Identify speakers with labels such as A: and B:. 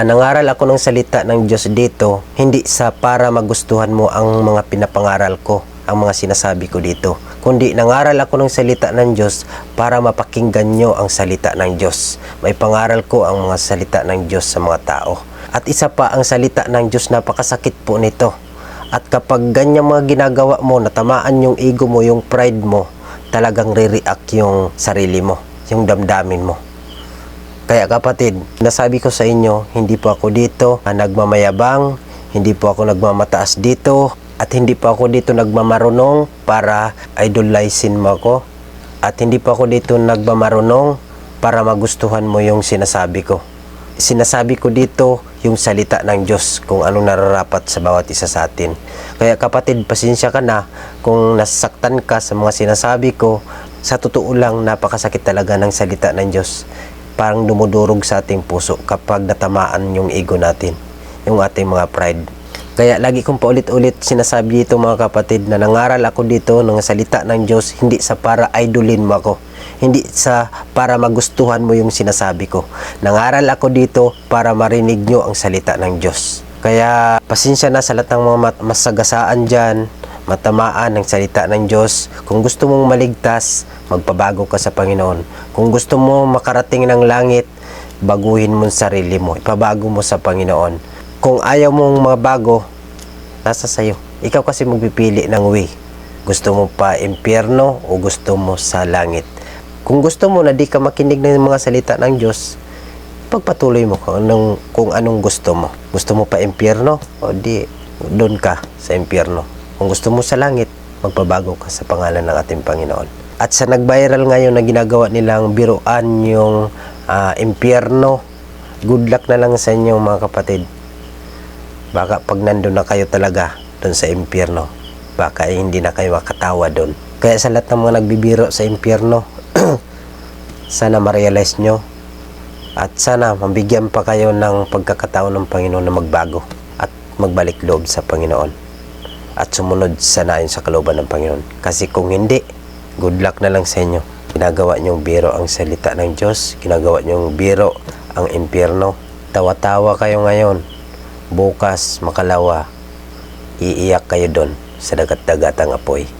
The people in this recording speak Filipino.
A: Nangaral ako ng salita ng Diyos dito, hindi sa para magustuhan mo ang mga pinapangaral ko, ang mga sinasabi ko dito, kundi nangaral ako ng salita ng Diyos para mapakinggan nyo ang salita ng Diyos. May pangaral ko ang mga salita ng Diyos sa mga tao. At isa pa, ang salita ng Diyos, napakasakit po nito. At kapag ganyan mga ginagawa mo, natamaan yung ego mo, yung pride mo, talagang re-react yung sarili mo, yung damdamin mo. Kaya kapatid, nasabi ko sa inyo, hindi po ako dito ah, nagmamayabang, hindi po ako nagmamataas dito, at hindi po ako dito nagmamarunong para idolizin mo ako. At hindi po ako dito nagmamarunong para magustuhan mo yung sinasabi ko. Sinasabi ko dito yung salita ng Diyos kung anong nararapat sa bawat isa sa atin. Kaya kapatid, pasensya ka na kung nasaktan ka sa mga sinasabi ko. Sa totoo lang, napakasakit talaga ng salita ng Diyos parang dumudurog sa ating puso kapag natamaan yung ego natin, yung ating mga pride. Kaya lagi kong paulit-ulit sinasabi dito mga kapatid na nangaral ako dito ng salita ng Diyos hindi sa para idolin mo ako. Hindi sa para magustuhan mo yung sinasabi ko. Nangaral ako dito para marinig nyo ang salita ng Diyos. Kaya pasensya na sa lahat ng mga masagasaan dyan, matamaan ng salita ng Diyos. Kung gusto mong maligtas, magpabago ka sa Panginoon. Kung gusto mo makarating ng langit, baguhin mo sarili mo. Ipabago mo sa Panginoon. Kung ayaw mong mabago, nasa sayo. Ikaw kasi magpipili ng way. Gusto mo pa impyerno o gusto mo sa langit. Kung gusto mo na di ka makinig ng mga salita ng Diyos, pagpatuloy mo kung anong, kung anong gusto mo. Gusto mo pa impyerno? O di, doon ka sa impyerno. Kung gusto mo sa langit, magpabago ka sa pangalan ng ating Panginoon. At sa nag-viral ngayon na ginagawa nilang biruan yung ah, impyerno, good luck na lang sa inyo mga kapatid. Baka pag nandun na kayo talaga doon sa impyerno, baka eh, hindi na kayo makatawa doon. Kaya sa lahat ng mga nagbibiro sa impyerno, sana ma-realize nyo at sana mabigyan pa kayo ng pagkakataon ng Panginoon na magbago at magbalik loob sa Panginoon at sumunod sa nayon sa kalooban ng Panginoon. Kasi kung hindi, good luck na lang sa inyo. Ginagawa niyong biro ang salita ng Diyos, ginagawa niyong biro ang impyerno. Tawa-tawa kayo ngayon. Bukas, makalawa, iiyak kayo doon sa dagat-dagatang apoy.